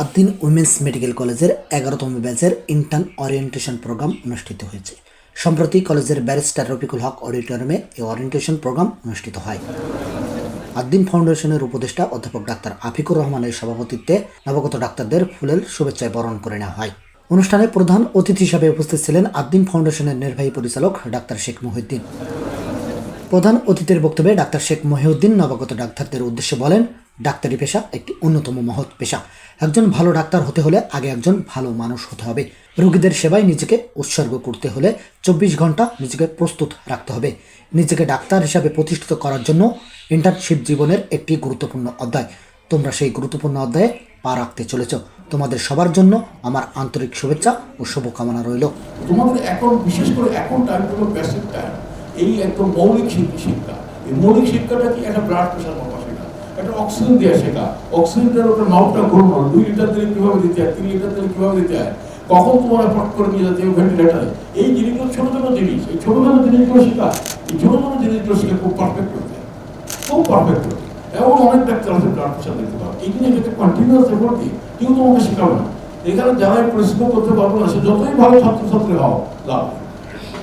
Ad-din women's medical কলেজের এগারোতম ব্যাচের ইন্টার্ন ওরিয়েন্টেশন প্রোগ্রাম অনুষ্ঠিত হয়েছে। সম্প্রতি কলেজের ব্যারিস্টার রফিকুল হক অডিটোরিয়ামে এই ওরিয়েন্টেশন প্রোগ্রাম অনুষ্ঠিত হয়। আদ্দিন ফাউন্ডেশনের উপদেষ্টা অধ্যাপক ডাক্তার আফিকুর রহমানের সভাপতিত্বে নবাগত ডাক্তারদের ফুলের শুভেচ্ছায় বরণ করে নেওয়া হয়। অনুষ্ঠানে প্রধান অতিথি হিসাবে উপস্থিত ছিলেন আদ্দিন ফাউন্ডেশনের নির্বাহী পরিচালক ডাক্তার শেখ মহিউদ্দিন। প্রধান অতিথির বক্তব্যে ডাক্তার শেখ মহিউদ্দিন নবাগত ডাক্তারদের উদ্দেশ্যে বলেন, ডাক্তারি পেশা একটি অন্যতম মহৎ পেশা। একজন ভালো ডাক্তার হতে হলে আগে একজন ভালো মানুষ হতে হবে। রোগীদের সেবায় নিজেকে উৎসর্গ করতে হলে চব্বিশ ঘণ্টা নিজেকে প্রস্তুত রাখতে হবে। নিজেকে ডাক্তার হিসাবে প্রতিষ্ঠিত করার জন্য ইন্টার্নশিপ জীবনের একটি গুরুত্বপূর্ণ অধ্যায়। তোমরা সেই গুরুত্বপূর্ণ অধ্যায়ে পা রাখতে চলেছ। তোমাদের সবার জন্য আমার আন্তরিক শুভেচ্ছা ও শুভকামনা রইল। তোমাদের এখন, বিশেষ করে এখন টাইমগুলো প্যাসিভ টাইম এই একদম মৌলিক শিক্ষা এই মৌলিক শিক্ষাটা কি? একটা ব্লাড প্রেশার একটা অক্সিজেন দেওয়া শেখা। অক্সিজেনটার ওপর মাপটা ঘুরনো দুই লিটার দিলে কীভাবে দিতে হয়? তিন লিটার দিলে কীভাবে দিতে হয়? কখন তোমার পট করে নিয়ে হবে ভেন্টিলেটারে এই জিনিসগুলো ছোটো ছোটো জিনিস। এই ছোটো ছোটো জিনিসগুলো শেখা। এই ছোটো ছোটো জিনিসগুলো শিখে খুব পারফেক্ট হয় খুব পারফেক্ট হতে এমন অনেক ডাক্তার আছে ব্লাড প্রেশার দিতে পারে এই জিনিস যাতে কন্টিনিউয়াস এফোর্ট দিই কেউ তোমাকে শেখাবে না। এখানে যারাই পরিশ্রম করতে পারব না, সে যতই ভালো ছাত্রছাত্রী হও, লাভ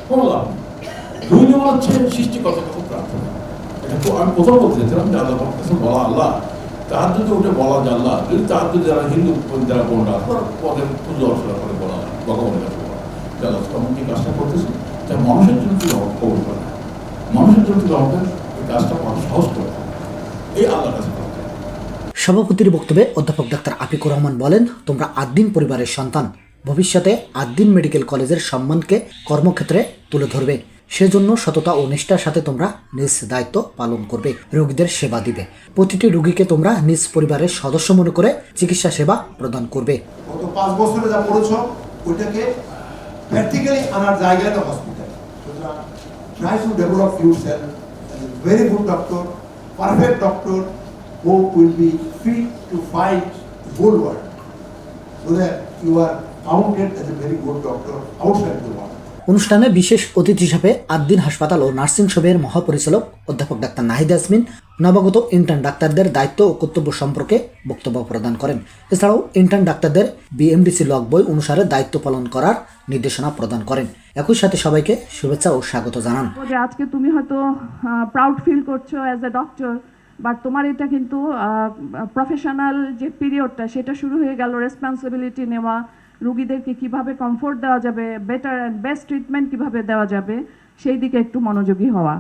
কোনো লাভ। দুই নম্বর হচ্ছে সৃষ্টিকর্তা খুব প্রার্থনা। আমি প্রথম বলতে চাইছিলাম যে আল্লাহ কাছে বলা আল্লাহ তার যদি ওটা বলা যে আল্লাহ, যদি তার যদি যারা হিন্দু যারা কোনটা তারা পদের পুজো অর্চনা করে বলা ভগবানের কাছে বলা যে আল্লাহ আমি কি কাজটা করতেছি? তা মানুষের জন্য তুই কবল করে? মানুষের জন্য তুই আমাকে এই কাজটা মানুষ সহজ করে এই আল্লাহর কাছে সভাপতির বক্তব্যে অধ্যাপক ডাক্তার আফিকুর রহমান বলেন, তোমরা আদ্দিন পরিবারের সন্তান, ভবিষ্যতে আদ্দিন মেডিকেল কলেজের সম্মানকে কর্মক্ষেত্রে তুলে ধরবে। সেজন্য সততা ও নিষ্ঠার সাথে তোমরা নিজ দায়িত্ব পালন করবে, রোগীদের সেবা দিবে। প্রতিটি রোগীকে তোমরা নিজ পরিবারের সদস্য মনে করে চিকিৎসা সেবা প্রদান করবে। গত পাঁচ বছরে যা পড়েছ ওইটাকে প্র্যাকটিক্যালি আনার জায়গাটা হসপিটাল সুতরাং try to develop yourself very good doctor perfect doctor who will be fit to fight whole world অনুষ্ঠানে বিশেষ অতিথি হিসাবে আদ্দিন হাসপাতাল ও নার্সিং শোভের মহাপরিচালক অধ্যাপক ডাক্তার নাহিদ ইয়াসমিন, নবাগত ইন্টার্ন ডাক্তারদের দায়িত্ব ও কর্তব্য সম্পর্কে বক্তব্য প্রদান করেন। এছাড়াও ইন্টার্ন ডাক্তারদের বিএমডিসি লগ বই অনুসারে দায়িত্ব পালন করার নির্দেশনা প্রদান করেন। একই সাথে সবাইকে শুভেচ্ছা ও স্বাগত জানান। আজকে তুমি হয়তো প্রাউড ফিল করছ অ্যাজ এ ডক্টর বাট তোমার এটা কিন্তু প্রফেশনাল যে পিরিয়ডটা সেটা শুরু হয়ে গেল রেসপন্সিবিলিটি নেওয়া রুগীদেরকে কীভাবে কমফোর্ট দেওয়া যাবে বেটার অ্যান্ড বেস্ট ট্রিটমেন্ট কীভাবে দেওয়া যাবে, সেই দিকে একটু মনোযোগী হওয়া।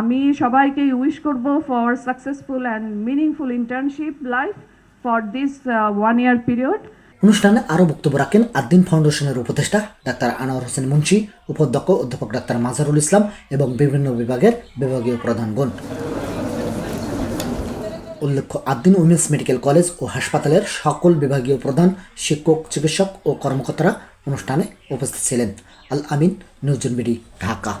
আমি সবাইকে উইশ করব for successful and meaningful internship life for this one year period অনুষ্ঠানে আরও বক্তব্য রাখেন আদ্দিন ফাউন্ডেশনের উপদেষ্টা ডাক্তার আনোয়ার হোসেন মুন্সি, উপাধ্যক্ষ অধ্যাপক ডাক্তার মাজারুল ইসলাম এবং বিভিন্ন বিভাগের বিভাগীয় প্রধানগণ। উল্লেখ্য আদ্দিন উইমেন্স মেডিকেল কলেজ ও হাসপাতালের সকল বিভাগীয় প্রধান, শিক্ষক, চিকিৎসক ও কর্মকর্তারা অনুষ্ঠানে উপস্থিত ছিলেন। আল আমিন নিউজন ঢাকা।